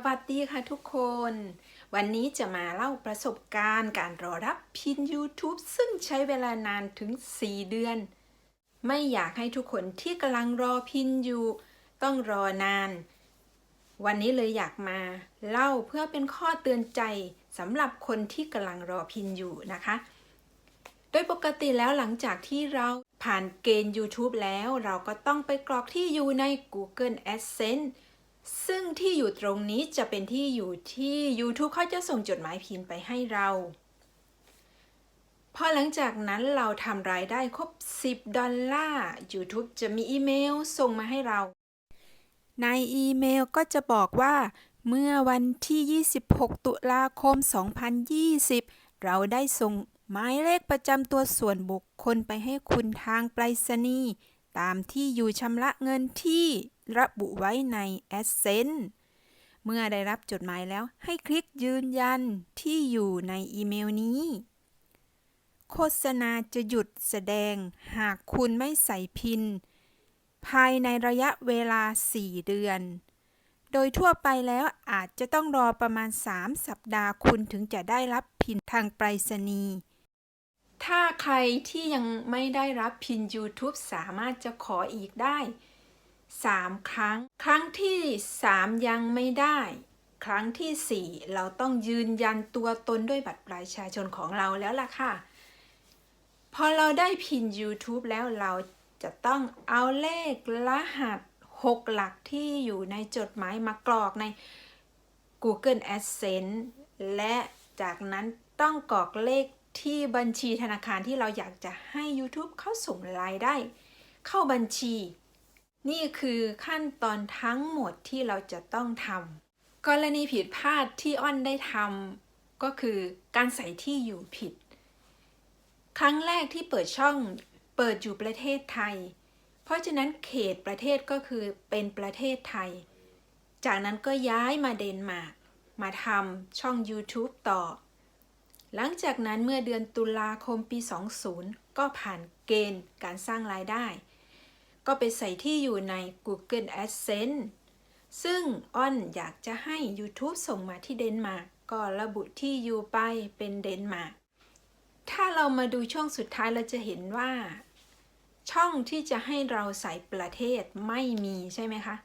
สวัสดีค่ะทุกคน วันนี้จะมาเล่าประสบการณ์การรอรับพิน YouTube ซึ่งใช้เวลานานถึง 4 เดือน ไม่อยากให้ทุกคนที่กำลังรอพินอยู่ ต้องรอนาน วันนี้เลยอยากมาเล่าเพื่อเป็นข้อเตือนใจสำหรับคนที่กำลังรอพินอยู่นะคะ โดยปกติแล้วหลังจากที่เราผ่านเกณฑ์ YouTube แล้ว เราก็ต้องไปกรอกที่อยู่ใน Google Adsense ซึ่งที่อยู่ตรงนี้จะเป็นที่อยู่ที่ YouTube เขาจะส่งจดหมายพิมพ์ไปให้เราพอหลังจากนั้นเราทำรายได้ครบ 10 ดอลลาร์ YouTube จะมีอีเมลส่งมาให้เรา ในอีเมลก็จะบอกว่า เมื่อวันที่ 26 ตุลาคม 2020 เราได้ส่งหมายเลขประจำตัวส่วนบุคคลไปให้คุณทางไปรษณีย์ ตามที่อยู่ชำระเงินที่ระบุไว้ใน Adsense เมื่อได้รับจดหมายแล้วให้คลิกยืนยันที่อยู่ในอีเมลนี้ โฆษณาจะหยุดแสดงหากคุณไม่ใส่พิน ภายในระยะเวลา 4 เดือน โดยทั่วไปแล้วอาจจะต้องรอประมาณ 3 สัปดาห์คุณถึงจะได้รับพินทางไปรษณีย์ ถ้าใครที่ยังไม่ได้รับพิน YouTube สามารถจะขออีกได้ 3 ครั้ง ครั้งที่ 3 ยังไม่ได้ ครั้งทีสี่ 4 เราต้องยืนยันตัวตนด้วยบัตรประชาชนของเราแล้วล่ะค่ะ พอเราได้พิน YouTube แล้วเราจะต้องเอาเลขรหัส 6 หลักที่อยู่ในจดหมายมากรอกใน Google Adsense และจากนั้นต้องกรอกเลข ที่บัญชีธนาคารที่เราอยากจะให้ YouTube เข้าส่งรายได้ เข้าบัญชี นี่คือขั้นตอนทั้งหมดที่เราจะต้องทำกรณีผิดพลาดที่อ้อนได้ทำก็คือการใส่ที่อยู่ผิด ครั้งแรกที่เปิดช่องเปิดอยู่ประเทศไทย เพราะฉะนั้นเขตประเทศก็คือเป็นประเทศไทย จากนั้นก็ย้ายมาเดนมาร์กมาทำช่อง YouTube ต่อ หลังจากนั้นเมื่อเดือนตุลาคมปี 20 ก็ผ่านเกณฑ์การสร้างรายได้ ก็ไปใส่ที่อยู่ใน Google Adsense ซึ่งอ้อนอยากจะให้ YouTube ส่งมาที่เดนมาร์กก็ระบุที่อยู่ไปเป็นเดนมาร์กถ้าเรามาดูช่วงสุดท้ายเราจะเห็นว่า ช่องที่จะให้เราใส่ประเทศไม่มีใช่ไหมคะ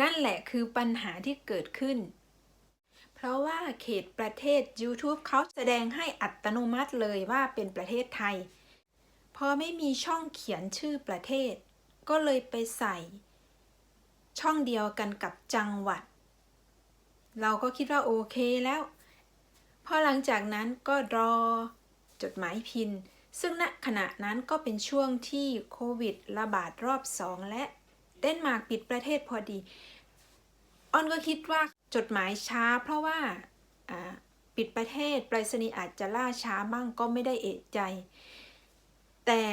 นั่นแหละคือปัญหาที่เกิดขึ้น เพราะว่าเขตประเทศ YouTube เขาแสดงให้อัตโนมัติเลยว่าเป็นประเทศไทย พอไม่มีช่องเขียนชื่อประเทศ ก็เลยไปใส่ ช่องเดียวกันกับจังหวัด เราก็คิดว่าโอเคแล้ว พอหลังจากนั้นก็รอจดหมายพิน ซึ่งณขณะนั้นก็เป็นช่วงที่โควิดระบาดรอบสองและเดนมาร์กปิดประเทศพอดีออนก็คิดว่า จดหมายช้าเพราะว่าปิดประเทศไปรษณีย์อาจจะล่าช้าบ้างก็ไม่ได้เอะใจ แต่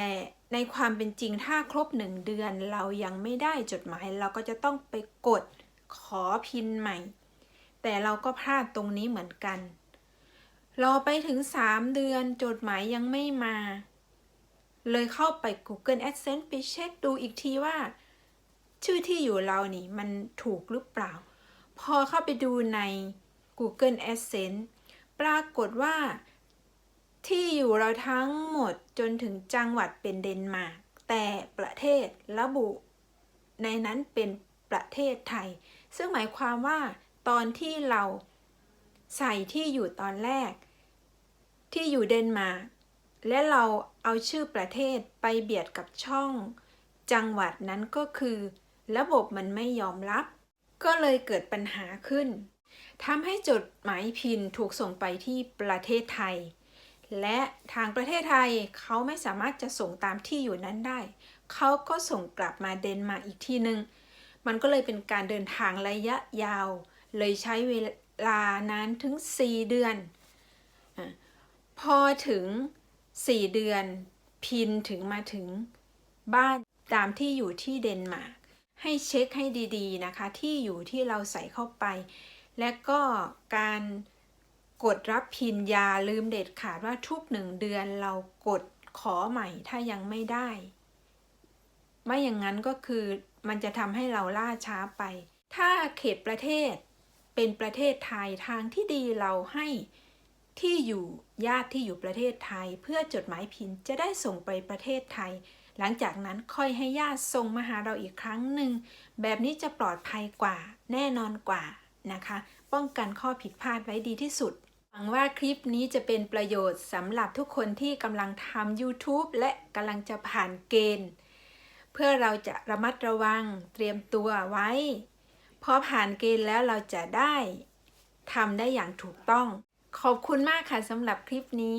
ในความเป็นจริงถ้าครบหนึ่งเดือนเรายังไม่ได้จดหมายเราก็จะต้องไปกดขอพินใหม่ แต่เราก็พลาดตรงนี้เหมือนกันรอไปถึง 3 เดือนจดหมายยังไม่มา เลยเข้าไป Google Adsense ไปเช็คดูอีกทีว่า ชื่อที่อยู่เรานี่มันถูกหรือเปล่า พอเข้าไปดูใน Google Adsense ปรากฏว่า ที่อยู่เราทั้งหมดจนถึงจังหวัดเป็นเดนมาร์กแต่ประเทศระบุ ในนั้นเป็นประเทศไทย ซึ่งหมายความว่า ตอนที่เราใส่ที่อยู่ตอนแรก ที่อยู่เดนมาร์กและเราเอาชื่อประเทศไปเบียดกับช่อง จังหวัดนั้นก็คือ ระบบมันไม่ยอมรับ ก็เลยเกิดปัญหาขึ้นทำให้จดหมายพินถูกส่งไปที่ประเทศไทย และทางประเทศไทยเขาไม่สามารถจะส่งตามที่อยู่นั้นได้ เขาก็ส่งกลับมาเดนมาร์กอีกที่หนึ่งมันก็เลยเป็นการเดินทางระยะยาว เลยใช้เวลานานถึง 4 เดือนอพอถึง 4 เดือนพินถึงมาถึงบ้านตามที่อยู่ที่เดนมาร์ก ให้เช็คให้ดีๆนะคะ ที่อยู่ที่เราใส่เข้าไป และก็การกดรับพินยาลืมเด็ดขาดว่าทุกหนึ่งเดือนเรากดขอใหม่ถ้ายังไม่ได้ ไม่อย่างนั้นก็คือมันจะทำให้เราล่าช้าไป ถ้าเขตประเทศเป็นประเทศไทยทางที่ดีเราให้ที่อยู่ญาติที่อยู่ประเทศไทย เพื่อจดหมายพินจะได้ส่งไปประเทศไทย หลังจากนั้นค่อยให้ญาติส่งมาหาเราอีกครั้งหนึ่ง แบบนี้จะปลอดภัยกว่า แน่นอนกว่านะคะ ป้องกันข้อผิดพลาดไว้ดีที่สุด หวังว่าคลิปนี้จะเป็นประโยชน์สำหรับทุกคนที่กำลังทำ YouTube และกำลังจะผ่านเกณฑ์ เพื่อเราจะระมัดระวังเตรียมตัวไว้ พอผ่านเกณฑ์แล้วเราจะได้ทำได้อย่างถูกต้อง ขอบคุณมากค่ะสำหรับคลิปนี้